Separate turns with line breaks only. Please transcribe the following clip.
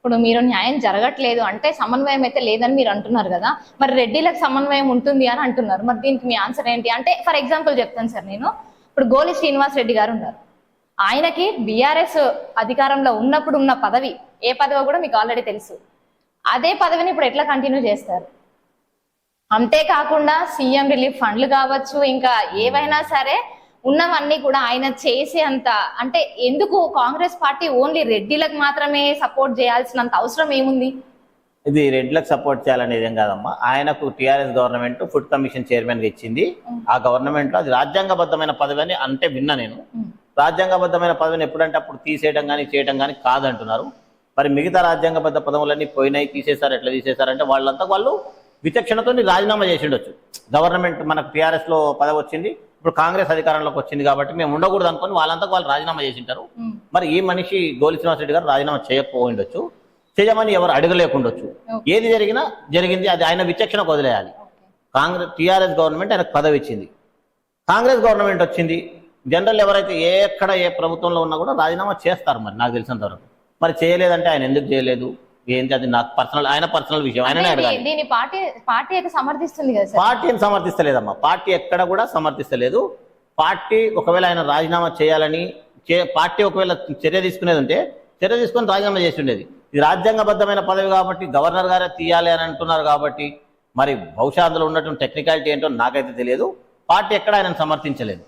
ఇప్పుడు మీరు న్యాయం జరగట్లేదు అంటే సమన్వయం అయితే లేదని మీరు అంటున్నారు కదా. మరి రెడ్డిలకు సమన్వయం ఉంటుంది అని అంటున్నారు. మరి దీనికి మీ ఆన్సర్ ఏంటి? అంటే ఫర్ ఎగ్జాంపుల్ చెప్తాను సార్ నేను. ఇప్పుడు గోలి శ్రీనివాస్ రెడ్డి గారు ఉన్నారు. ఆయనకి బీఆర్ఎస్ అధికారంలో ఉన్నప్పుడు ఉన్న పదవి ఏ పదవి కూడా మీకు ఆల్రెడీ తెలుసు. అదే పదవిని ఇప్పుడు ఎట్లా కంటిన్యూ చేస్తారు? అంతేకాకుండా సీఎం రిలీఫ్ ఫండ్లు కావచ్చు ఇంకా ఏవైనా సరే ఉన్నవన్నీ కూడా ఆయన చేసే అంత అంటే ఎందుకు కాంగ్రెస్ పార్టీ ఓన్లీ రెడ్డిలకు మాత్రమే సపోర్ట్ చేయాల్సినంత అవసరం ఏముంది?
ఇది రెడ్లకు సపోర్ట్ చేయాలనేది ఏం కాదమ్మా. ఆయనకు టీఆర్ఎస్ గవర్నమెంట్ ఫుడ్ కమిషన్ చైర్మన్గా ఇచ్చింది ఆ గవర్నమెంట్లో అది రాజ్యాంగబద్ధమైన పదవి అని అంటే విన్నా నేను. రాజ్యాంగబద్ధమైన పదవిని ఎప్పుడంటే అప్పుడు తీసేయడం కానీ చేయడం కానీ కాదంటున్నారు. మరి మిగతా రాజ్యాంగబద్ధ పదవులన్నీ పోయినాయి తీసేశారు ఎట్లా తీసేశారంటే వాళ్ళంతా వాళ్ళు విచక్షణతో రాజీనామా చేసి ఉండొచ్చు గవర్నమెంట్ మనకు టీఆర్ఎస్లో పదవి వచ్చింది. ఇప్పుడు కాంగ్రెస్ అధికారంలోకి వచ్చింది కాబట్టి మేము ఉండకూడదు అనుకొని వాళ్ళంతా వాళ్ళు రాజీనామా చేసి ఉంటారు
ఉమ్.
మరి ఈ మనిషి గోలి శ్రీనివాస్ రెడ్డి గారు రాజీనామా చేయకపోయిండొచ్చు చేయమని ఎవరు అడగలేకుండొచ్చు. ఏది జరిగినా జరిగింది అది ఆయన విచక్షణకు వదిలేయాలి. కాంగ్రెస్ టీఆర్ఎస్ గవర్నమెంట్ ఆయనకు పదవి ఇచ్చింది. కాంగ్రెస్ గవర్నమెంట్ వచ్చింది జనరల్ ఎవరైతే ఏ ఎక్కడ ఏ ప్రభుత్వంలో ఉన్నా కూడా రాజీనామా చేస్తారు మరి నాకు తెలిసినంత వరకు మరి చేయలేదంటే ఆయన ఎందుకు చేయలేదు? ఏంటి అది నాకు పర్సనల్ ఆయన పర్సనల్ విషయం ఆయననే
అంటే
అడగాలి.
దీ- దీని పార్టీ పార్టీ అయితే సమర్థిస్తుంది కదా సార్?
పార్టీని సమర్థిస్తలేదమ్మా. పార్టీ ఎక్కడ కూడా సమర్థిస్తలేదు. పార్టీ ఒకవేళ ఆయన రాజీనామా చేయాలని పార్టీ ఒకవేళ చర్య తీసుకునేది ఉంటే చర్య తీసుకొని రాజీనామా చేసి ఉండేది ఇది రాజ్యాంగబద్ధమైన పదవి కాబట్టి గవర్నర్ గారే తీయాలి అని అంటున్నారు కాబట్టి మరి బహుశా అందులో ఉన్నటువంటి టెక్నికాలిటీ ఏంటో నాకైతే తెలియదు. పార్టీ ఎక్కడ ఆయన సమర్థించలేదు.